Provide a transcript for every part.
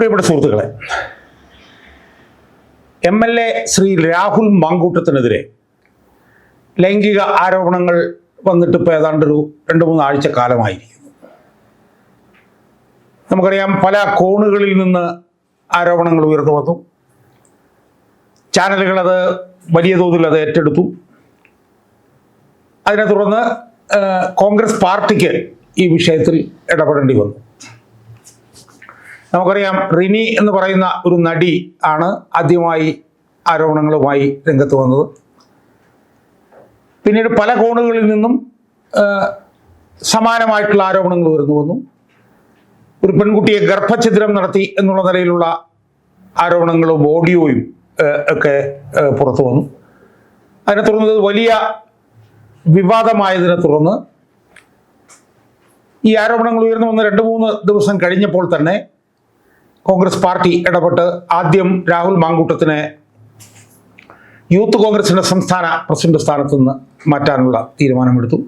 പ്രിയപ്പെട്ട സുഹൃത്തുക്കളെ M L A Shri Rahul മാങ്കൂട്ടത്തിനെതിരെ ലൈംഗിക ആരോപണങ്ങൾ വന്നിട്ട് ഇപ്പോൾ ഏതാണ്ടൊരു രണ്ട് മൂന്ന് ആഴ്ച കാലമായിരിക്കുന്നു. നമുക്കറിയാം പല കോണുകളിൽ നിന്ന് ആരോപണങ്ങൾ ഉയർന്നു വന്നു. ചാനലുകൾ അത് വലിയ തോതിൽ അത് ഏറ്റെടുത്തു. അതിനെ തുടർന്ന് കോൺഗ്രസ് പാർട്ടിക്ക് ഈ വിഷയത്തിൽ ഇടപെടേണ്ടി വന്നു. നമുക്കറിയാം റിനി എന്ന് പറയുന്ന ഒരു നടി ആണ് ആദ്യമായി ആരോപണങ്ങളുമായി രംഗത്ത് വന്നത്. പിന്നീട് പല കോണുകളിൽ നിന്നും സമാനമായിട്ടുള്ള ആരോപണങ്ങൾ ഉയർന്നു വന്നു. ഒരു പെൺകുട്ടിയെ ഗർഭഛിദ്രം നടത്തി എന്നുള്ള നിലയിലുള്ള ആരോപണങ്ങളും ഓഡിയോയും ഒക്കെ പുറത്തു വന്നു. അതിനെ തുടർന്ന് വലിയ വിവാദമായതിനെ തുടർന്ന് ഈ ആരോപണങ്ങൾ ഉയർന്നു വന്ന് രണ്ട് മൂന്ന് ദിവസം കഴിഞ്ഞപ്പോൾ തന്നെ കോൺഗ്രസ് പാർട്ടി ഇടപെട്ട് ആദ്യം രാഹുൽ മാങ്കൂട്ടത്തിനെ യൂത്ത് കോൺഗ്രസിന്റെ സംസ്ഥാന പ്രസിഡന്റ് സ്ഥാനത്തു നിന്ന് മാറ്റാനുള്ള തീരുമാനമെടുത്തു.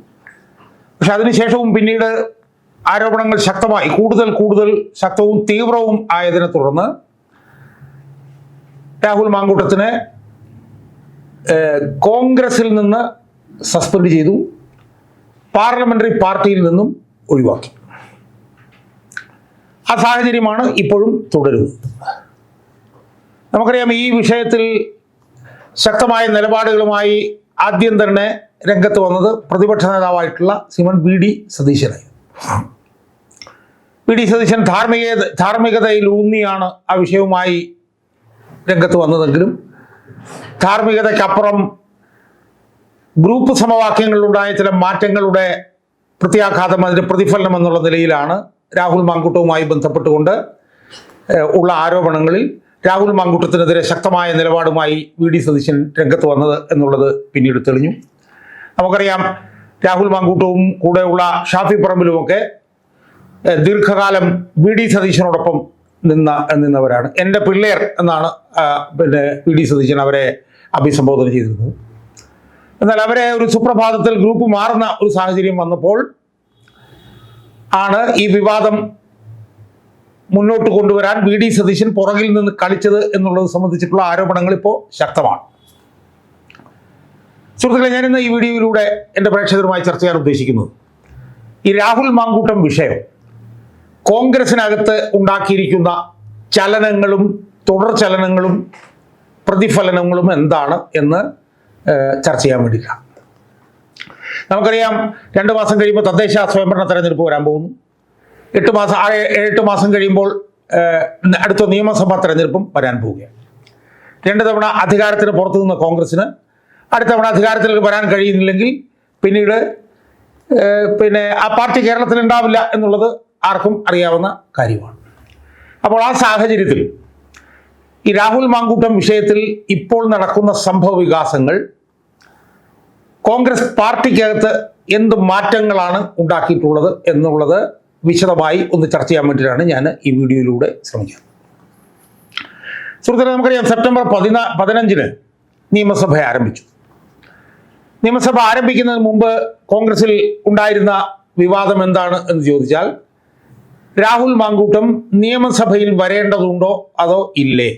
പക്ഷെ അതിനുശേഷവും പിന്നീട് ആരോപണങ്ങൾ ശക്തമായി കൂടുതൽ കൂടുതൽ ശക്തവും തീവ്രവും ആയതിനെ തുടർന്ന് രാഹുൽ മാങ്കൂട്ടത്തിനെ കോൺഗ്രസിൽ നിന്ന് സസ്പെൻഡ് ചെയ്തു പാർലമെന്ററി പാർട്ടിയിൽ നിന്നും ഒഴിവാക്കി. ആ സാഹചര്യമാണ് ഇപ്പോഴും തുടരുന്നത്. നമുക്കറിയാം ഈ വിഷയത്തിൽ ശക്തമായ നിലപാടുകളുമായി ആദ്യം തന്നെ രംഗത്ത് വന്നത് പ്രതിപക്ഷ നേതാവായിട്ടുള്ള സിമൺ വി ഡി സതീശനായി വി ഡി സതീശൻ ധാർമ്മിക ധാർമ്മികതയിൽ ഊന്നിയാണ് ആ വിഷയവുമായി രംഗത്ത് വന്നതെങ്കിലും ധാർമ്മികതയ്ക്കപ്പുറം ഗ്രൂപ്പ് സമവാക്യങ്ങളിലുണ്ടായ ചില മാറ്റങ്ങളുടെ പ്രത്യാഘാതം അതിന്റെ പ്രതിഫലനം എന്നുള്ള നിലയിലാണ് രാഹുൽ മാങ്കുട്ടവുമായി ബന്ധപ്പെട്ടുകൊണ്ട് ഉള്ള ആരോപണങ്ങളിൽ രാഹുൽ മാങ്കുട്ടത്തിനെതിരെ ശക്തമായ നിലപാടുമായി വി ഡി സതീശൻ രംഗത്ത് വന്നത് എന്നുള്ളത് പിന്നീട് തെളിഞ്ഞു. നമുക്കറിയാം രാഹുൽ മാങ്കൂട്ടവും കൂടെയുള്ള ഷാഫി പറമ്പിലുമൊക്കെ ദീർഘകാലം വി ഡി സതീശനോടൊപ്പം നിന്ന നിന്നവരാണ്. എന്റെ പിള്ളേർ എന്നാണ് പിന്നെ വി ഡി സതീശൻ അവരെ അഭിസംബോധന ചെയ്തിരുന്നത്. എന്നാൽ അവരെ ഒരു സുപ്രഭാതത്തിൽ ഗ്രൂപ്പ് മാറുന്ന ഒരു സാഹചര്യം വന്നപ്പോൾ ആണ് ഈ വിവാദം മുന്നോട്ട് കൊണ്ടുവരാൻ വി ഡി സതീശൻ പുറകിൽ നിന്ന് കളിച്ചത് എന്നുള്ളത് സംബന്ധിച്ചിട്ടുള്ള ആരോപണങ്ങൾ ഇപ്പോൾ ശക്തമാണ്. സുഹൃത്തുക്കളെ ഞാൻ ഇന്ന് ഈ വീഡിയോയിലൂടെ എന്റെ പ്രേക്ഷകരുമായി ചർച്ച ചെയ്യാൻ ഉദ്ദേശിക്കുന്നത് ഈ രാഹുൽ മാങ്കൂട്ടം വിഷയം കോൺഗ്രസിനകത്ത് ഉണ്ടാക്കിയിരിക്കുന്ന ചലനങ്ങളും തുടർ ചലനങ്ങളും പ്രതിഫലനങ്ങളും എന്താണ് എന്ന് ചർച്ച ചെയ്യാൻ വേണ്ടിയിട്ടാണ്. നമുക്കറിയാം രണ്ട് മാസം കഴിയുമ്പോൾ തദ്ദേശ സ്വയംഭരണ തെരഞ്ഞെടുപ്പ് വരാൻ പോകുന്നു. എട്ട് മാസം ആ എട്ട് മാസം കഴിയുമ്പോൾ അടുത്ത നിയമസഭാ തെരഞ്ഞെടുപ്പും വരാൻ പോവുകയാണ്. രണ്ട് തവണ അധികാരത്തിന് പുറത്തു നിന്ന കോൺഗ്രസ്സിന് അടുത്ത തവണ അധികാരത്തിലേക്ക് വരാൻ കഴിയുന്നില്ലെങ്കിൽ പിന്നീട് പിന്നെ ആ പാർട്ടി കേരളത്തിൽ ഉണ്ടാവില്ല എന്നുള്ളത് ആർക്കും അറിയാവുന്ന കാര്യമാണ്. അപ്പോൾ ആ സാഹചര്യത്തിൽ ഈ രാഹുൽ മാങ്കൂട്ടം വിഷയത്തിൽ ഇപ്പോൾ നടക്കുന്ന സംഭവ വികാസങ്ങൾ കോൺഗ്രസ് പാർട്ടിക്കകത്ത് എന്ത് മാറ്റങ്ങളാണ് ഉണ്ടാക്കിയിട്ടുള്ളത് എന്നുള്ളത് വിശദമായി ഒന്ന് ചർച്ച ചെയ്യാൻ വേണ്ടിയിട്ടാണ് ഞാൻ ഈ വീഡിയോയിലൂടെ ശ്രമിക്കുന്നത്. സുഹൃത്തുക്കളെ നമുക്കറിയാം സെപ്റ്റംബർ പതിനാ പതിനഞ്ചിന് നിയമസഭ ആരംഭിച്ചു. നിയമസഭ ആരംഭിക്കുന്നതിന് മുമ്പ് കോൺഗ്രസിൽ ഉണ്ടായിരുന്ന വിവാദം എന്താണ് എന്ന് ചോദിച്ചാൽ രാഹുൽ മാങ്കൂട്ടം നിയമസഭയിൽ വരേണ്ടതുണ്ടോ അതോ ഇല്ലേ?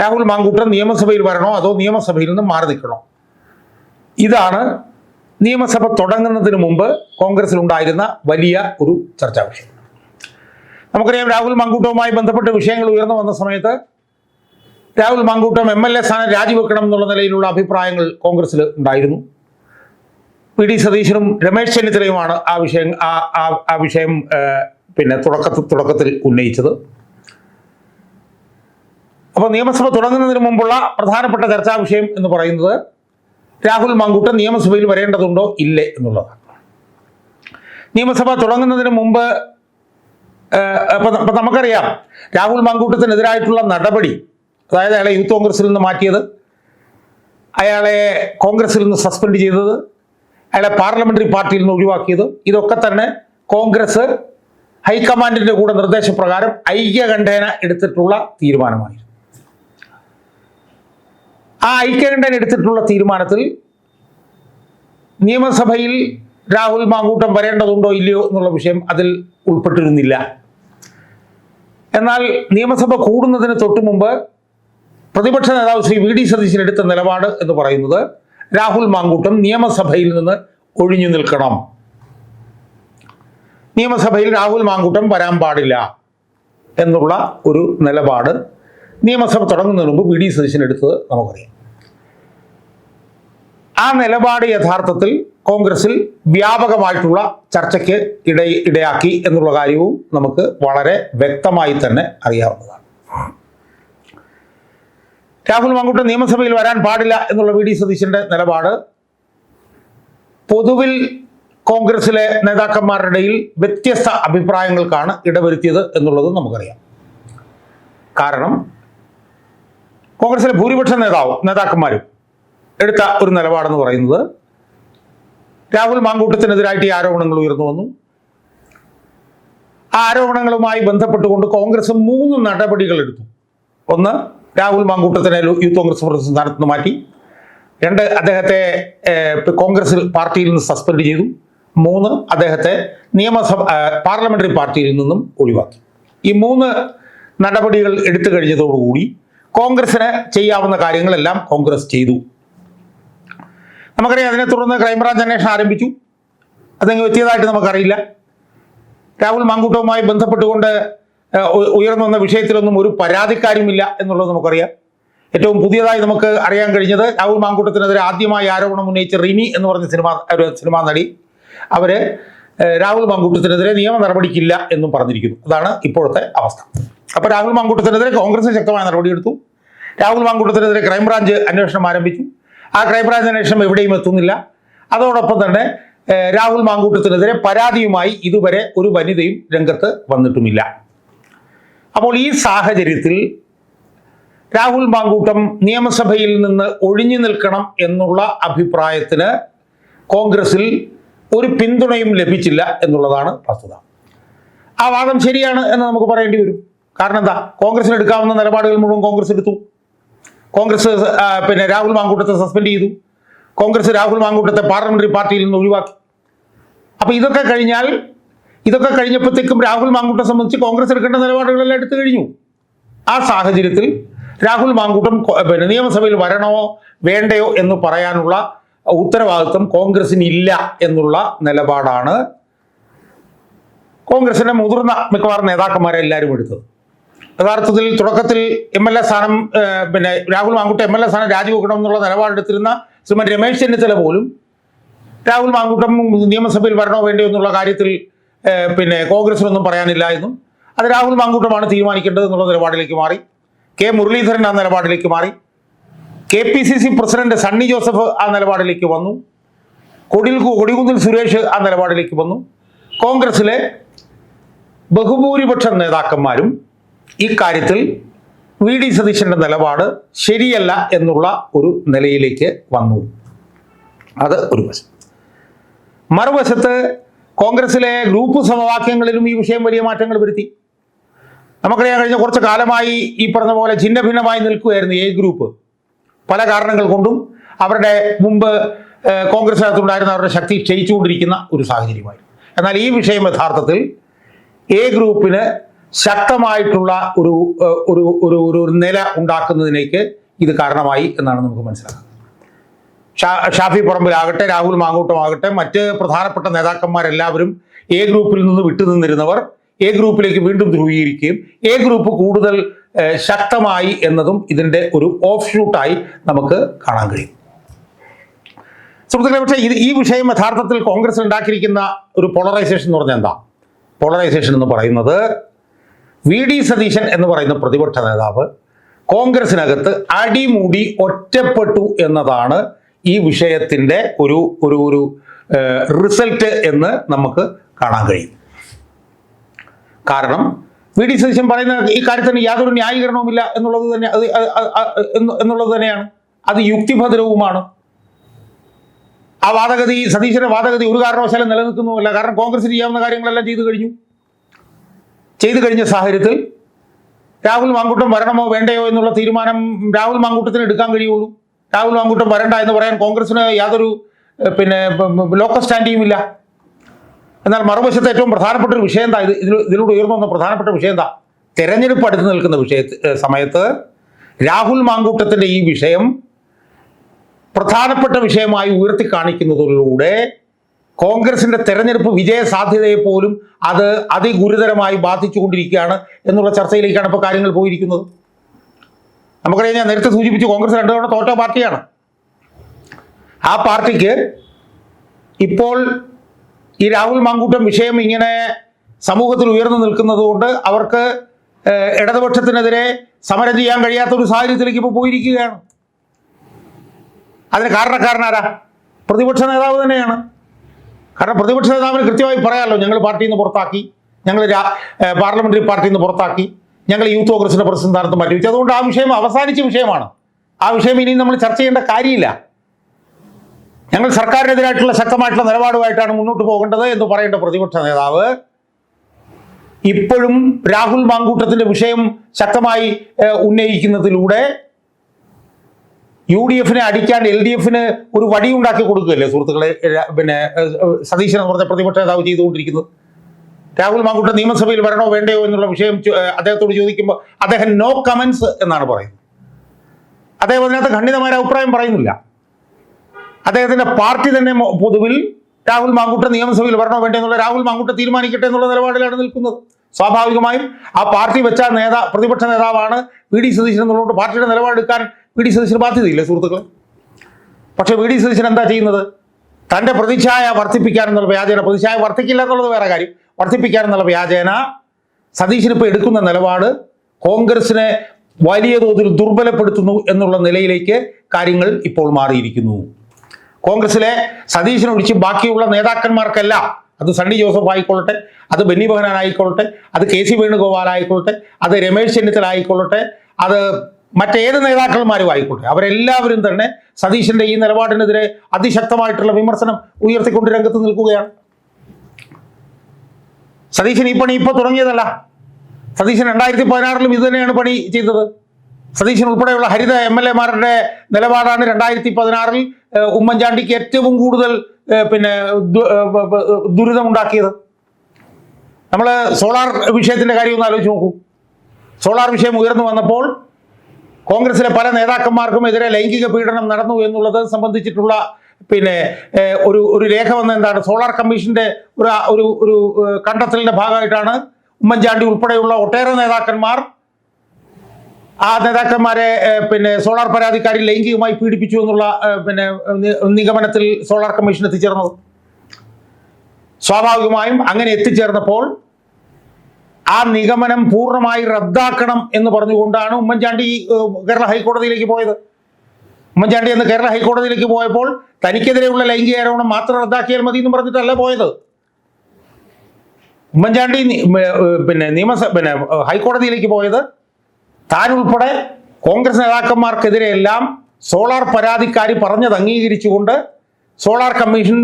രാഹുൽ മാങ്കൂട്ടം നിയമസഭയിൽ വരണോ അതോ നിയമസഭയിൽ നിന്ന് മാറി നിൽക്കണോ? ഇതാണ് നിയമസഭ തുടങ്ങുന്നതിന് മുമ്പ് കോൺഗ്രസിൽ ഉണ്ടായിരുന്ന വലിയ ഒരു ചർച്ചാ വിഷയം. നമുക്കറിയാം രാഹുൽ മാങ്കൂട്ടവുമായി ബന്ധപ്പെട്ട വിഷയങ്ങൾ ഉയർന്നു വന്ന സമയത്ത് Rahul Mankoottam M L A സ്ഥാനം രാജിവെക്കണം എന്നുള്ള നിലയിലുള്ള അഭിപ്രായങ്ങൾ കോൺഗ്രസിൽ ഉണ്ടായിരുന്നു. പി ഡി സതീശനും രമേശ് ചെന്നിത്തലയുമാണ് ആ വിഷയം ആ ആ- ആ വിഷയം പിന്നെ തുടക്കത്തിൽ തുടക്കത്തിൽ ഉന്നയിച്ചത്. അപ്പോൾ നിയമസഭ തുടങ്ങുന്നതിന് മുമ്പുള്ള പ്രധാനപ്പെട്ട ചർച്ചാ വിഷയം എന്ന് പറയുന്നത് രാഹുൽ മാങ്കൂട്ടം നിയമസഭയിൽ വരേണ്ടതുണ്ടോ? ഇല്ലേ എന്നുള്ളതാണ്. നിയമസഭ തുടങ്ങുന്നതിന് മുമ്പ് അപ്പൊ നമുക്കറിയാം രാഹുൽ മാങ്കൂട്ടത്തിനെതിരായിട്ടുള്ള നടപടി അതായത് അയാളെ യൂത്ത് കോൺഗ്രസിൽ നിന്ന് മാറ്റിയത് അയാളെ കോൺഗ്രസിൽ നിന്ന് സസ്പെൻഡ് ചെയ്തത് അയാളെ പാർലമെന്ററി പാർട്ടിയിൽ നിന്ന് ഒഴിവാക്കിയത് ഇതൊക്കെ തന്നെ കോൺഗ്രസ് ഹൈക്കമാൻഡിന്റെ കൂടെ നിർദ്ദേശപ്രകാരം ഐക്യകണ്ഠേന എടുത്തിട്ടുള്ള തീരുമാനമായിരുന്നു. ആ ഐക്യകണ്ഠൻ എടുത്തിട്ടുള്ള തീരുമാനത്തിൽ നിയമസഭയിൽ രാഹുൽ മാങ്കൂട്ടം വരേണ്ടതുണ്ടോ ഇല്ലയോ എന്നുള്ള വിഷയം അതിൽ ഉൾപ്പെട്ടിരുന്നില്ല. എന്നാൽ നിയമസഭ കൂടുന്നതിന് തൊട്ടു മുമ്പ് പ്രതിപക്ഷ നേതാവ് ശ്രീ വി ഡി സതീശൻ എടുത്ത നിലപാട് എന്ന് പറയുന്നത് രാഹുൽ മാങ്കൂട്ടം നിയമസഭയിൽ നിന്ന് ഒഴിഞ്ഞു നിൽക്കണം. നിയമസഭയിൽ രാഹുൽ മാങ്കൂട്ടം വരാൻ പാടില്ല എന്നുള്ള ഒരു നിലപാട് നിയമസഭ തുടങ്ങുന്നതിന് മുമ്പ് വി ഡി സതീശൻ എടുത്തത് നമുക്കറിയാം. ആ നിലപാട് യഥാർത്ഥത്തിൽ കോൺഗ്രസിൽ വ്യാപകമായിട്ടുള്ള ചർച്ചയ്ക്ക് ഇട ഇടയാക്കി എന്നുള്ള കാര്യവും നമുക്ക് വളരെ വ്യക്തമായി തന്നെ അറിയാവുന്നതാണ്. രാഹുൽ മങ്കുട്ട് നിയമസഭയിൽ വരാൻ പാടില്ല എന്നുള്ള വി ഡി സതീശന്റെ നിലപാട് പൊതുവിൽ കോൺഗ്രസിലെ നേതാക്കന്മാരുടെ ഇടയിൽ വ്യത്യസ്ത അഭിപ്രായങ്ങൾക്കാണ് ഇടവരുത്തിയത് എന്നുള്ളത് നമുക്കറിയാം. കാരണം കോൺഗ്രസിലെ ഭൂരിപക്ഷ നേതാവ് നേതാക്കന്മാരും എടുത്ത ഒരു നിലപാടെന്ന് പറയുന്നത് രാഹുൽ മാങ്കൂട്ടത്തിനെതിരായിട്ട് ഈ ആരോപണങ്ങൾ ഉയർന്നു വന്നു. ആ ആരോപണങ്ങളുമായി ബന്ധപ്പെട്ടുകൊണ്ട് കോൺഗ്രസ് മൂന്ന് നടപടികൾ എടുത്തു. ഒന്ന് രാഹുൽ മാങ്കൂട്ടത്തിനെ യൂത്ത് കോൺഗ്രസ് പ്രസിഡന്റ് നിന്ന് മാറ്റി. രണ്ട് അദ്ദേഹത്തെ കോൺഗ്രസിൽ കോൺഗ്രസ് പാർട്ടിയിൽ നിന്ന് സസ്പെൻഡ് ചെയ്തു. മൂന്ന് അദ്ദേഹത്തെ നിയമസഭ പാർലമെന്ററി പാർട്ടിയിൽ നിന്നും ഒഴിവാക്കി. ഈ മൂന്ന് നടപടികൾ എടുത്തു കഴിഞ്ഞതോടുകൂടി കോൺഗ്രസിന് ചെയ്യാവുന്ന കാര്യങ്ങളെല്ലാം കോൺഗ്രസ് ചെയ്തു. നമുക്കറിയാം അതിനെ തുടർന്ന് ക്രൈംബ്രാഞ്ച് അന്വേഷണം ആരംഭിച്ചു. അതെങ്കിൽ എത്തിയതായിട്ട് നമുക്കറിയില്ല. രാഹുൽ മാങ്കൂട്ടവുമായി ബന്ധപ്പെട്ടുകൊണ്ട് ഉയർന്നു വന്ന വിഷയത്തിലൊന്നും ഒരു പരാതിക്കാരുമില്ല എന്നുള്ളത് നമുക്കറിയാം. ഏറ്റവും പുതിയതായി നമുക്ക് അറിയാൻ കഴിഞ്ഞത് രാഹുൽ മാങ്കൂട്ടത്തിനെതിരെ ആദ്യമായി ആരോപണം ഉന്നയിച്ച റിനി എന്ന് പറഞ്ഞ സിനിമ ഒരു സിനിമാ നടി. അവർ രാഹുൽ മാങ്കൂട്ടത്തിനെതിരെ നിയമ നടപടിക്കില്ല എന്നും പറഞ്ഞിരിക്കുന്നു. അതാണ് ഇപ്പോഴത്തെ അവസ്ഥ. അപ്പോൾ രാഹുൽ മാങ്കൂട്ടത്തിനെതിരെ കോൺഗ്രസ് ശക്തമായ നടപടിയെടുത്തു. രാഹുൽ മാങ്കൂട്ടത്തിനെതിരെ ക്രൈംബ്രാഞ്ച് അന്വേഷണം ആരംഭിച്ചു. ആ ക്രൈംബ്രാഞ്ച് അന്വേഷണം എവിടെയും എത്തുന്നില്ല. അതോടൊപ്പം തന്നെ രാഹുൽ മാങ്കൂട്ടത്തിനെതിരെ പരാതിയുമായി ഇതുവരെ ഒരു വനിതയും രംഗത്ത് വന്നിട്ടുമില്ല. അപ്പോൾ ഈ സാഹചര്യത്തിൽ രാഹുൽ മാങ്കൂട്ടം നിയമസഭയിൽ നിന്ന് ഒഴിഞ്ഞു നിൽക്കണം എന്നുള്ള അഭിപ്രായത്തിന് കോൺഗ്രസിൽ ഒരു പിന്തുണയും ലഭിച്ചില്ല എന്നുള്ളതാണ് വസ്തുത. ആ വാദം ശരിയാണ് എന്ന് നമുക്ക് പറയേണ്ടി വരും. കാരണം എന്താ? കോൺഗ്രസിന് എടുക്കാവുന്ന നിലപാടുകൾ മുഴുവൻ കോൺഗ്രസ് എടുത്തു. കോൺഗ്രസ് പിന്നെ രാഹുൽ മാങ്കൂട്ടത്തെ സസ്പെൻഡ് ചെയ്തു. കോൺഗ്രസ് രാഹുൽ മാങ്കൂട്ടത്തെ പാർലമെന്ററി പാർട്ടിയിൽ നിന്ന് ഒഴിവാക്കി. അപ്പൊ ഇതൊക്കെ കഴിഞ്ഞാൽ ഇതൊക്കെ കഴിഞ്ഞപ്പോഴത്തേക്കും രാഹുൽ മാങ്കൂട്ടം സംബന്ധിച്ച് കോൺഗ്രസ് എടുക്കേണ്ട നിലപാടുകളെല്ലാം എടുത്തു കഴിഞ്ഞു. ആ സാഹചര്യത്തിൽ രാഹുൽ മാങ്കൂട്ടം പിന്നെ നിയമസഭയിൽ വരണോ വേണ്ടയോ എന്ന് പറയാനുള്ള ഉത്തരവാദിത്വം കോൺഗ്രസിന് ഇല്ല എന്നുള്ള നിലപാടാണ് കോൺഗ്രസിന്റെ മുതിർന്ന മിക്കവാറും നേതാക്കന്മാരെല്ലാവരും എടുത്തത്. യഥാർത്ഥത്തിൽ തുടക്കത്തിൽ എം എൽ എ സ്ഥാനം പിന്നെ രാഹുൽ മാങ്കുട്ട എം എൽ എ സ്ഥാനം രാജിവെക്കണം എന്നുള്ള നിലപാടെടുത്തിരുന്ന ശ്രീമതി രമേശ് ചെന്നിത്തല പോലും രാഹുൽ മാങ്കുട്ടം നിയമസഭയിൽ വരണോ വേണ്ടോ എന്നുള്ള കാര്യത്തിൽ പിന്നെ കോൺഗ്രസിനൊന്നും പറയാനില്ല എന്നും അത് രാഹുൽ മാങ്കൂട്ടമാണ് തീരുമാനിക്കേണ്ടത് എന്നുള്ള നിലപാടിലേക്ക് മാറി. കെ മുരളീധരൻ ആ നിലപാടിലേക്ക് മാറി. K P C C president Sunny Joseph ആ നിലപാടിലേക്ക് വന്നു. കൊടിൽ കൊടികുന്നിൽ സുരേഷ് ആ നിലപാടിലേക്ക് വന്നു. കോൺഗ്രസിലെ ബഹുഭൂരിപക്ഷം നേതാക്കന്മാരും ഇക്കാര്യത്തിൽ വി ഡി സതീശന്റെ നിലപാട് ശരിയല്ല എന്നുള്ള ഒരു നിലയിലേക്ക് വന്നു. അത് ഒരു വശം. മറുവശത്ത് കോൺഗ്രസിലെ ഗ്രൂപ്പ് സമവാക്യങ്ങളിലും ഈ വിഷയം വലിയ മാറ്റങ്ങൾ വരുത്തി. നമുക്കറിയാൻ കഴിഞ്ഞ കുറച്ച് കാലമായി ഈ പറഞ്ഞ പോലെ ഛിന്ന ഭിന്നമായി നിൽക്കുകയായിരുന്നു എ ഗ്രൂപ്പ്. പല കാരണങ്ങൾ കൊണ്ടും അവരുടെ മുമ്പ് കോൺഗ്രസിനകത്തുണ്ടായിരുന്ന അവരുടെ ശക്തി ക്ഷയിച്ചുകൊണ്ടിരിക്കുന്ന ഒരു സാഹചര്യമായി എന്നാൽ ഈ വിഷയം യഥാർത്ഥത്തിൽ എ ഗ്രൂപ്പിന് ശക്തമായിട്ടുള്ള ഒരു ഒരു ഒരു ഒരു നില ഉണ്ടാക്കുന്നതിലേക്ക് ഇത് കാരണമായി എന്നാണ് നമുക്ക് മനസ്സിലാക്കുന്നത് ഷാ- ഷാഫി പറമ്പിലാകട്ടെ രാഹുൽ മാങ്കൂട്ടമാകട്ടെ മറ്റ് പ്രധാനപ്പെട്ട നേതാക്കന്മാരെല്ലാവരും എ ഗ്രൂപ്പിൽ നിന്ന് വിട്ടുനിന്നിരുന്നവർ എ ഗ്രൂപ്പിലേക്ക് വീണ്ടും ധ്രുവീകരിക്കുകയും എ ഗ്രൂപ്പ് കൂടുതൽ ശക്തമായി എന്നതും ഇതിന്റെ ഒരു ഓഫ് ഷൂട്ടായി നമുക്ക് കാണാൻ കഴിയും. സുഹൃത്തുക്കളെ പക്ഷേ ഇത് ഈ വിഷയം യഥാർത്ഥത്തിൽ കോൺഗ്രസ് ഉണ്ടാക്കിയിരിക്കുന്ന ഒരു പോളറൈസേഷൻ എന്ന് പറഞ്ഞാൽ എന്താ? പോളറൈസേഷൻ എന്ന് പറയുന്നത് വി ഡി സതീശൻ എന്ന് പറയുന്ന പ്രതിപക്ഷ നേതാവ് കോൺഗ്രസിനകത്ത് അടിമുടി ഒറ്റപ്പെട്ടു എന്നതാണ് ഈ വിഷയത്തിന്റെ ഒരു ഒരു ഒരു റിസൾട്ട് എന്ന് നമുക്ക് കാണാൻ കഴിയും. കാരണം വി ഡി സതീശൻ പറയുന്ന ഈ കാര്യത്തിന് യാതൊരു ന്യായീകരണവുമില്ല എന്നുള്ളത് തന്നെ അത് അത് അത് അത് എന്ന് എന്നുള്ളത് തന്നെയാണ്. അത് യുക്തിഭദ്രവുമാണ്. ആ വാദഗതി സതീശന്റെ വാദഗതി ഒരു കാരണവശാലും നിലനിൽക്കുന്നുമില്ല. കാരണം കോൺഗ്രസ് ചെയ്യാവുന്ന കാര്യങ്ങളെല്ലാം ചെയ്തു കഴിഞ്ഞു. ചെയ്തു കഴിഞ്ഞ സാഹചര്യത്തിൽ രാഹുൽ മാങ്കൂട്ടം വരണമോ വേണ്ടയോ എന്നുള്ള തീരുമാനം രാഹുൽ മാങ്കൂട്ടത്തിന് എടുക്കാൻ കഴിയുള്ളൂ. രാഹുൽ മാങ്കൂട്ടം വരണ്ട എന്ന് പറയാൻ കോൺഗ്രസിന് യാതൊരു പിന്നെ ലോക്കൽ സ്റ്റാൻഡിയും ഇല്ല. എന്നാൽ മറുവശത്ത് ഏറ്റവും പ്രധാനപ്പെട്ട ഒരു വിഷയം എന്താ? ഇത് ഇതിലൂടെ ഉയർന്നു വന്ന പ്രധാനപ്പെട്ട വിഷയം എന്താ? തെരഞ്ഞെടുപ്പ് അടുത്ത് നിൽക്കുന്ന വിഷയ സമയത്ത് രാഹുൽ മാങ്കൂട്ടത്തിന്റെ ഈ വിഷയം പ്രധാനപ്പെട്ട വിഷയമായി ഉയർത്തി കാണിക്കുന്നതിലൂടെ കോൺഗ്രസിന്റെ തെരഞ്ഞെടുപ്പ് വിജയ സാധ്യതയെ പോലും അത് അതിഗുരുതരമായി ബാധിച്ചുകൊണ്ടിരിക്കുകയാണ് എന്നുള്ള ചർച്ചയിലേക്കാണ് ഇപ്പോൾ കാര്യങ്ങൾ പോയിരിക്കുന്നത്. നമുക്കറിയാം ഞാൻ നേരത്തെ സൂചിപ്പിച്ചു കോൺഗ്രസ് രണ്ടു തവണ തോറ്റ പാർട്ടിയാണ്. ആ പാർട്ടിക്ക് ഇപ്പോൾ ഈ രാഹുൽ മാങ്കൂട്ടം വിഷയം ഇങ്ങനെ സമൂഹത്തിൽ ഉയർന്നു നിൽക്കുന്നത് കൊണ്ട് അവർക്ക് ഇടതുപക്ഷത്തിനെതിരെ സമരം ചെയ്യാൻ കഴിയാത്ത ഒരു സാഹചര്യത്തിലേക്ക് ഇപ്പോൾ പോയിരിക്കുകയാണ്. അതിന് കാരണക്കാരനാരാ? പ്രതിപക്ഷ നേതാവ് തന്നെയാണ്. കാരണം പ്രതിപക്ഷ നേതാവിന് കൃത്യമായി പറയാമല്ലോ ഞങ്ങൾ പാർട്ടിയിൽ നിന്ന് പുറത്താക്കി ഞങ്ങൾ പാർലമെന്ററി പാർട്ടിയിൽ നിന്ന് പുറത്താക്കി ഞങ്ങൾ യൂത്ത് കോൺഗ്രസിന്റെ പ്രസിഡന്റ് സ്ഥാനത്ത് മാറ്റിവെച്ചു. അതുകൊണ്ട് ആ വിഷയം അവസാനിച്ച വിഷയമാണ്. ആ വിഷയം ഇനി നമ്മൾ ചർച്ച ചെയ്യേണ്ട കാര്യമില്ല. ഞങ്ങൾ സർക്കാരിനെതിരായിട്ടുള്ള ശക്തമായിട്ടുള്ള നിലപാടുമായിട്ടാണ് മുന്നോട്ട് പോകേണ്ടത് എന്ന് പറയേണ്ട പ്രതിപക്ഷ നേതാവ്. ഇപ്പോഴും രാഹുൽ മാങ്കൂട്ടത്തിന്റെ വിഷയം ശക്തമായി ഉന്നയിക്കുന്നതിലൂടെ യു ഡി എഫിനെ അടിക്കാൻ എൽ ഡി എഫിന് ഒരു വടിയുണ്ടാക്കി കൊടുക്കുകയല്ലേ സുഹൃത്തുക്കളെ? പിന്നെ സതീശൻ എന്ന് പറഞ്ഞ പ്രതിപക്ഷ നേതാവ് ചെയ്തുകൊണ്ടിരിക്കുന്നത് രാഹുൽ മാങ്കുട്ട നിയമസഭയിൽ വരണോ വേണ്ടയോ എന്നുള്ള വിഷയം അദ്ദേഹത്തോട് ചോദിക്കുമ്പോൾ അദ്ദേഹം നോ കമൻസ് എന്നാണ് പറയുന്നത്. അദ്ദേഹം അതിനകത്ത് ഖണ്ഡിതമായ അഭിപ്രായം പറയുന്നില്ല. അദ്ദേഹത്തിന്റെ പാർട്ടി തന്നെ പൊതുവിൽ രാഹുൽ മാങ്കുട്ട നിയമസഭയിൽ വരണോ വേണ്ടോ എന്നുള്ള രാഹുൽ മാങ്കുട്ട തീരുമാനിക്കട്ടെ എന്നുള്ള നിലപാടിലാണ് നിൽക്കുന്നത്. സ്വാഭാവികമായും ആ പാർട്ടി വെച്ച നേതാ പ്രതിപക്ഷ നേതാവാണ് വി ഡി സതീശൻ എന്നുള്ളതുകൊണ്ട് പാർട്ടിയുടെ നിലപാടെടുക്കാൻ വി ഡി സതീശന് ബാധ്യതയില്ലേ സുഹൃത്തുക്കളെ? പക്ഷേ വി ഡി സതീശൻ എന്താ ചെയ്യുന്നത്? തന്റെ പ്രതിച്ഛായ വർദ്ധിപ്പിക്കാൻ എന്നുള്ള വ്യാജേന പ്രതിച്ഛായ വർദ്ധിക്കില്ല എന്നുള്ളത് വേറെ കാര്യം. വർദ്ധിപ്പിക്കാൻ എന്നുള്ള വ്യാജേന സതീശൻ ഇപ്പോൾ എടുക്കുന്ന നിലപാട് കോൺഗ്രസിനെ വലിയ തോതിൽ ദുർബലപ്പെടുത്തുന്നു എന്നുള്ള നിലയിലേക്ക് കാര്യങ്ങൾ ഇപ്പോൾ മാറിയിരിക്കുന്നു. കോൺഗ്രസിലെ സതീശനൊഴിച്ച് ബാക്കിയുള്ള നേതാക്കന്മാർക്കല്ല അത് സണ്ണി ജോസഫ് ആയിക്കൊള്ളട്ടെ അത് ബെന്നി ബെഹനാൻ ആയിക്കൊള്ളട്ടെ അത് കെ സി വേണുഗോപാൽ ആയിക്കൊള്ളട്ടെ അത് രമേശ് ചെന്നിത്തല ആയിക്കൊള്ളട്ടെ അത് മറ്റേത് നേതാക്കന്മാരും ആയിക്കോട്ടെ അവരെല്ലാവരും തന്നെ സതീശന്റെ ഈ നിലപാടിനെതിരെ അതിശക്തമായിട്ടുള്ള വിമർശനം ഉയർത്തിക്കൊണ്ട് രംഗത്ത് നിൽക്കുകയാണ്. സതീശൻ ഈ പണി ഇപ്പോൾ തുടങ്ങിയതല്ല. സതീശൻ രണ്ടായിരത്തി പതിനാറിലും ഇത് തന്നെയാണ് പണി ചെയ്തത്. സതീശൻ ഉൾപ്പെടെയുള്ള ഹരിത എം എൽ എമാരുടെ നിലപാടാണ് രണ്ടായിരത്തി പതിനാറിൽ ഉമ്മൻചാണ്ടിക്ക് ഏറ്റവും കൂടുതൽ പിന്നെ ദുരിതമുണ്ടാക്കിയത്. നമ്മൾ സോളാർ വിഷയത്തിന്റെ കാര്യം ഒന്ന് ആലോചിച്ച് നോക്കൂ. സോളാർ വിഷയം ഉയർന്നു വന്നപ്പോൾ കോൺഗ്രസിലെ പല നേതാക്കന്മാർക്കും എതിരെ ലൈംഗിക പീഡനം നടന്നു എന്നുള്ളത് സംബന്ധിച്ചിട്ടുള്ള പിന്നെ ഒരു ഒരു രേഖ വന്ന എന്താണ് സോളാർ കമ്മീഷന്റെ ഒരു ഒരു ഒരു കണ്ടെത്തലിന്റെ ഭാഗമായിട്ടാണ് ഉമ്മൻചാണ്ടി ഉൾപ്പെടെയുള്ള ഒട്ടേറെ നേതാക്കന്മാർ ആ നേതാക്കന്മാരെ പിന്നെ സോളാർ പരാതിക്കാരി ലൈംഗികമായി പീഡിപ്പിച്ചു എന്നുള്ള പിന്നെ നിഗമനത്തിൽ സോളാർ കമ്മീഷൻ എത്തിച്ചേർന്നത്. സ്വാഭാവികമായും അങ്ങനെ എത്തിച്ചേർന്നപ്പോൾ ആ നിഗമനം പൂർണമായി റദ്ദാക്കണം എന്ന് പറഞ്ഞുകൊണ്ടാണ് ഉമ്മൻചാണ്ടി കേരള ഹൈക്കോടതിയിലേക്ക് പോയത്. ഉമ്മൻചാണ്ടി എന്ന് കേരള ഹൈക്കോടതിയിലേക്ക് പോയപ്പോൾ തനിക്കെതിരെയുള്ള ലൈംഗിക ആരോപണം മാത്രം റദ്ദാക്കിയാൽ മതി എന്ന് പറഞ്ഞിട്ടല്ല പോയത്. ഉമ്മൻചാണ്ടി പിന്നെ നിയമസഭ പിന്നെ ഹൈക്കോടതിയിലേക്ക് പോയത് താൻ ഉൾപ്പെടെ കോൺഗ്രസ് നേതാക്കന്മാർക്കെതിരെയെല്ലാം സോളാർ പരാതിക്കാരി പറഞ്ഞത് അംഗീകരിച്ചുകൊണ്ട് സോളാർ കമ്മീഷൻ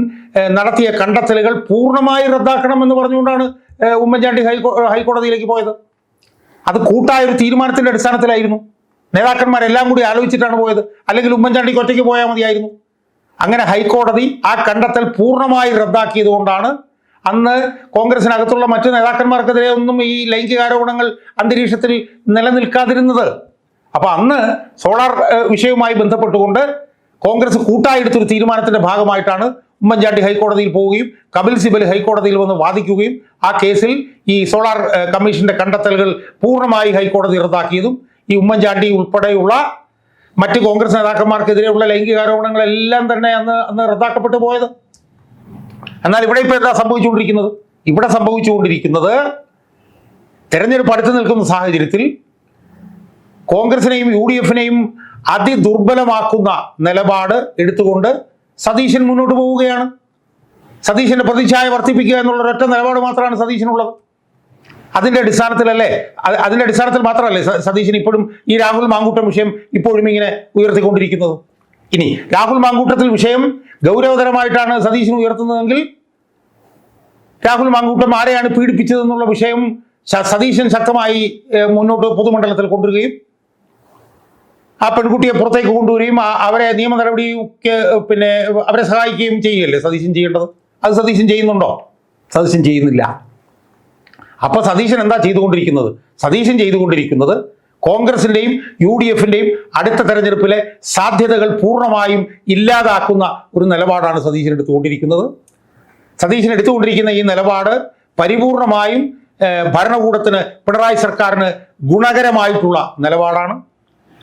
നടത്തിയ കണ്ടെത്തലുകൾ പൂർണമായി റദ്ദാക്കണം എന്ന് പറഞ്ഞുകൊണ്ടാണ് ഉമ്മൻചാണ്ടി ഹൈക്കോ ഹൈക്കോടതിയിലേക്ക് പോയത്. അത് കൂട്ടായ ഒരു തീരുമാനത്തിന്റെ അടിസ്ഥാനത്തിലായിരുന്നു. നേതാക്കന്മാരെല്ലാം കൂടി ആലോചിച്ചിട്ടാണ് പോയത്. അല്ലെങ്കിൽ ഉമ്മൻചാണ്ടിക്ക് ഒറ്റയ്ക്ക് പോയാൽ മതിയായിരുന്നു. അങ്ങനെ ഹൈക്കോടതി ആ കണ്ടെത്തൽ പൂർണമായി റദ്ദാക്കിയത് കൊണ്ടാണ് അന്ന് കോൺഗ്രസിനകത്തുള്ള മറ്റു നേതാക്കന്മാർക്കെതിരെ ഒന്നും ഈ ലൈംഗികാരോപണങ്ങൾ അന്തരീക്ഷത്തിൽ നിലനിൽക്കാതിരുന്നത്. അപ്പൊ അന്ന് സോളാർ വിഷയവുമായി ബന്ധപ്പെട്ടുകൊണ്ട് കോൺഗ്രസ് കൂട്ടായെടുത്തൊരു തീരുമാനത്തിന്റെ ഭാഗമായിട്ടാണ് ഉമ്മൻചാണ്ടി ഹൈക്കോടതിയിൽ പോവുകയും കപിൽ സിബൽ ഹൈക്കോടതിയിൽ വന്ന് വാദിക്കുകയും ആ കേസിൽ ഈ സോളാർ കമ്മീഷന്റെ കണ്ടെത്തലുകൾ പൂർണമായി ഹൈക്കോടതി റദ്ദാക്കിയതും ഈ ഉമ്മൻചാണ്ടി ഉൾപ്പെടെയുള്ള മറ്റ് കോൺഗ്രസ് നേതാക്കന്മാർക്കെതിരെയുള്ള ലൈംഗികാരോപണങ്ങളെല്ലാം തന്നെ അന്ന് അന്ന് റദ്ദാക്കപ്പെട്ടു പോയത്. എന്നാൽ ഇവിടെ ഇപ്പോൾ എന്താ സംഭവിച്ചുകൊണ്ടിരിക്കുന്നത്? ഇവിടെ സംഭവിച്ചുകൊണ്ടിരിക്കുന്നത് തെരഞ്ഞെടുപ്പ് അടുത്ത് നിൽക്കുന്ന സാഹചര്യത്തിൽ കോൺഗ്രസിനെയും യു ഡി എഫിനെയും അതിദുർബലമാക്കുന്ന നിലപാട് എടുത്തുകൊണ്ട് സതീശൻ മുന്നോട്ട് പോവുകയാണ്. സതീശന്റെ പ്രതിച്ഛായ വർദ്ധിപ്പിക്കുക എന്നുള്ള ഒരൊറ്റ നിലപാട് മാത്രമാണ് സതീശനുള്ളത്. അതിന്റെ അടിസ്ഥാനത്തിലല്ലേ അത് അതിന്റെ അടിസ്ഥാനത്തിൽ മാത്രമല്ലേ സതീശൻ ഇപ്പോഴും ഈ രാഹുൽ മാങ്കൂട്ടം വിഷയം ഇപ്പോഴും ഇങ്ങനെ ഉയർത്തിക്കൊണ്ടിരിക്കുന്നത്? ഇനി രാഹുൽ മാങ്കൂട്ടത്തിൽ വിഷയം ഗൗരവതരമായിട്ടാണ് സതീശൻ ഉയർത്തുന്നതെങ്കിൽ രാഹുൽ മാങ്കൂട്ടം ആരെയാണ് പീഡിപ്പിച്ചതെന്നുള്ള വിഷയം സതീശൻ ശക്തമായി മുന്നോട്ട് പൊതുമണ്ഡലത്തിൽ കൊണ്ടുവരികയും ആ പെൺകുട്ടിയെ പുറത്തേക്ക് കൊണ്ടുവരികയും അവരെ നിയമ നടപടിക്ക് പിന്നെ അവരെ സഹായിക്കുകയും ചെയ്യുകയല്ലേ സതീശൻ ചെയ്യേണ്ടത്? അത് സതീശൻ ചെയ്യുന്നുണ്ടോ? സതീശൻ ചെയ്യുന്നില്ല. അപ്പൊ സതീശൻ എന്താ ചെയ്തുകൊണ്ടിരിക്കുന്നത്? സതീശൻ ചെയ്തുകൊണ്ടിരിക്കുന്നത് കോൺഗ്രസിന്റെയും യു ഡി എഫിന്റെയും അടുത്ത തെരഞ്ഞെടുപ്പിലെ സാധ്യതകൾ പൂർണമായും ഇല്ലാതാക്കുന്ന ഒരു നിലപാടാണ് സതീശൻ എടുത്തുകൊണ്ടിരിക്കുന്നത്. സതീശൻ എടുത്തുകൊണ്ടിരിക്കുന്ന ഈ നിലപാട് പരിപൂർണമായും ഭരണകൂടത്തിന് പിണറായി സർക്കാരിന് ഗുണകരമായിട്ടുള്ള നിലപാടാണ്.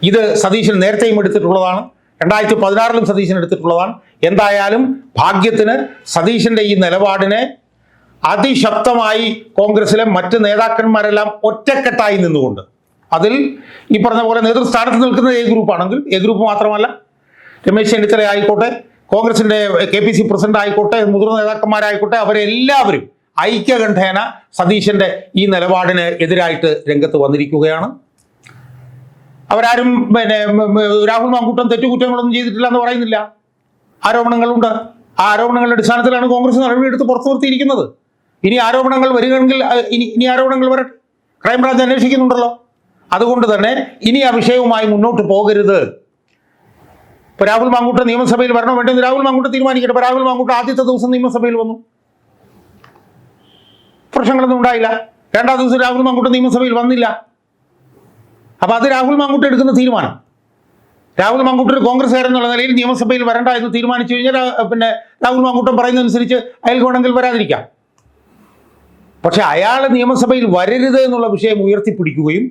ഇത് സതീശൻ നേരത്തെയും എടുത്തിട്ടുള്ളതാണ്. രണ്ടായിരത്തി പതിനാറിലും സതീശൻ എടുത്തിട്ടുള്ളതാണ്. എന്തായാലും ഭാഗ്യത്തിന് സതീശന്റെ ഈ നിലപാടിനെ അതിശക്തമായി കോൺഗ്രസിലെ മറ്റ് നേതാക്കന്മാരെല്ലാം ഒറ്റക്കെട്ടായി നിന്നുകൊണ്ട് അതിൽ ഈ പറഞ്ഞ പോലെ നേതൃസ്ഥാനത്ത് നിൽക്കുന്ന എ ഗ്രൂപ്പ് ആണെങ്കിൽ എ ഗ്രൂപ്പ് മാത്രമല്ല രമേശ് ചെന്നിത്തല ആയിക്കോട്ടെ കോൺഗ്രസിന്റെ കെ പി സി പ്രസിഡന്റ് ആയിക്കോട്ടെ മുതിർന്ന നേതാക്കന്മാരായിക്കോട്ടെ അവരെല്ലാവരും ഐക്യകണ്ഠേന സതീശന്റെ ഈ നിലപാടിന് എതിരായിട്ട് രംഗത്ത് വന്നിരിക്കുകയാണ്. അവരാരും പിന്നെ രാഹുൽ മാങ്കൂട്ടം തെറ്റുകുറ്റങ്ങളൊന്നും ചെയ്തിട്ടില്ല എന്ന് പറയുന്നില്ല. ആരോപണങ്ങളുണ്ട്. ആ ആരോപണങ്ങളുടെ അടിസ്ഥാനത്തിലാണ് കോൺഗ്രസ് നടപടിയെടുത്ത് പുറത്തു നിർത്തിയിരിക്കുന്നത്. ഇനി ആരോപണങ്ങൾ വരികയാണെങ്കിൽ ഇനി ഇനി ആരോപണങ്ങൾ വരട്ടെ ക്രൈംബ്രാഞ്ച് അന്വേഷിക്കുന്നുണ്ടല്ലോ. അതുകൊണ്ട് തന്നെ ഇനി ആ വിഷയവുമായി മുന്നോട്ട് പോകരുത്. ഇപ്പൊ രാഹുൽ മാങ്കൂട്ട നിയമസഭയിൽ വരണോ വേണ്ടെന്ന് രാഹുൽ മാങ്കൂട്ട തീരുമാനിക്കട്ടെ. രാഹുൽ മാങ്കൂട്ട ആദ്യത്തെ ദിവസം നിയമസഭയിൽ വന്നു. പ്രശ്നങ്ങളൊന്നും ഉണ്ടായില്ല. രണ്ടാം ദിവസം രാഹുൽ മാങ്കൂട്ട നിയമസഭയിൽ വന്നില്ല. അപ്പൊ അത് രാഹുൽ മാങ്കൂട്ട എടുക്കുന്ന തീരുമാനം. രാഹുൽ മാങ്കൂട്ടർ കോൺഗ്രസ്സുകാരൻ എന്നുള്ള നിലയിൽ നിയമസഭയിൽ വരണ്ട എന്ന് തീരുമാനിച്ചു കഴിഞ്ഞാൽ പിന്നെ രാഹുൽ മാങ്കൂട്ടം പറയുന്നതനുസരിച്ച് അയാൾക്ക് വേണമെങ്കിൽ വരാതിരിക്കാം. പക്ഷെ അയാൾ നിയമസഭയിൽ വരരുത് എന്നുള്ള വിഷയം ഉയർത്തിപ്പിടിക്കുകയും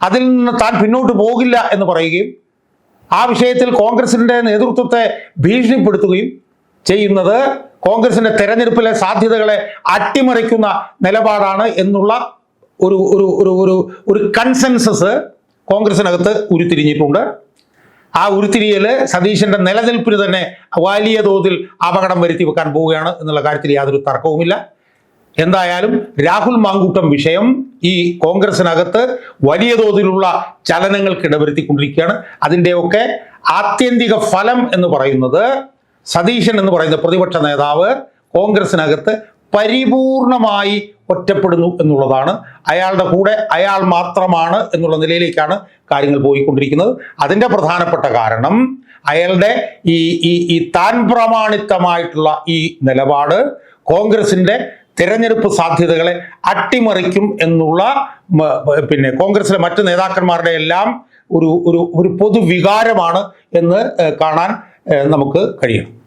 അതിൽ നിന്ന് താൻ പിന്നോട്ട് പോകില്ല എന്ന് പറയുകയും ആ വിഷയത്തിൽ കോൺഗ്രസിന്റെ നേതൃത്വത്തെ ഭീഷണിപ്പെടുത്തുകയും ചെയ്യുന്നത് കോൺഗ്രസിന്റെ തെരഞ്ഞെടുപ്പിലെ സാധ്യതകളെ അട്ടിമറിക്കുന്ന നിലപാടാണ് എന്നുള്ള ഒരു ഒരു ഒരു ഒരു ഒരു കൺസെൻസസ് കോൺഗ്രസിനകത്ത് ഉരുത്തിരിഞ്ഞിട്ടുണ്ട്. ആ ഉരുത്തിരിയൽ സതീശന്റെ നിലനിൽപ്പിന് തന്നെ വലിയ തോതിൽ അപകടം വരുത്തി വെക്കാൻ പോവുകയാണ് എന്നുള്ള കാര്യത്തിൽ യാതൊരു തർക്കവുമില്ല. എന്തായാലും രാഹുൽ മാങ്കൂട്ടം വിഷയം ഈ കോൺഗ്രസിനകത്ത് വലിയ തോതിലുള്ള ചലനങ്ങൾക്ക് ഇടവരുത്തിക്കൊണ്ടിരിക്കുകയാണ്. അതിന്റെയൊക്കെ ആത്യന്തിക ഫലം എന്ന് പറയുന്നത് സതീശൻ എന്ന് പറയുന്ന പ്രതിപക്ഷ നേതാവ് കോൺഗ്രസിനകത്ത് പരിപൂർണമായി ഒറ്റപ്പെടുന്നു എന്നുള്ളതാണ്. അയാളുടെ കൂടെ അയാൾ മാത്രമാണ് എന്നുള്ള നിലയിലേക്കാണ് കാര്യങ്ങൾ പോയിക്കൊണ്ടിരിക്കുന്നത്. അതിന്റെ പ്രധാനപ്പെട്ട കാരണം അയാളുടെ ഈ ഈ ഈ താൻ പ്രമാണിത്തമായിട്ടുള്ള ഈ നിലപാട് കോൺഗ്രസിന്റെ തിരഞ്ഞെടുപ്പ് സാധ്യതകളെ അട്ടിമറിക്കും എന്നുള്ള പിന്നെ കോൺഗ്രസിലെ മറ്റ് നേതാക്കന്മാരുടെ എല്ലാം ഒരു ഒരു ഒരു പൊതുവികാരമാണ് എന്ന് കാണാൻ നമുക്ക് കഴിയണം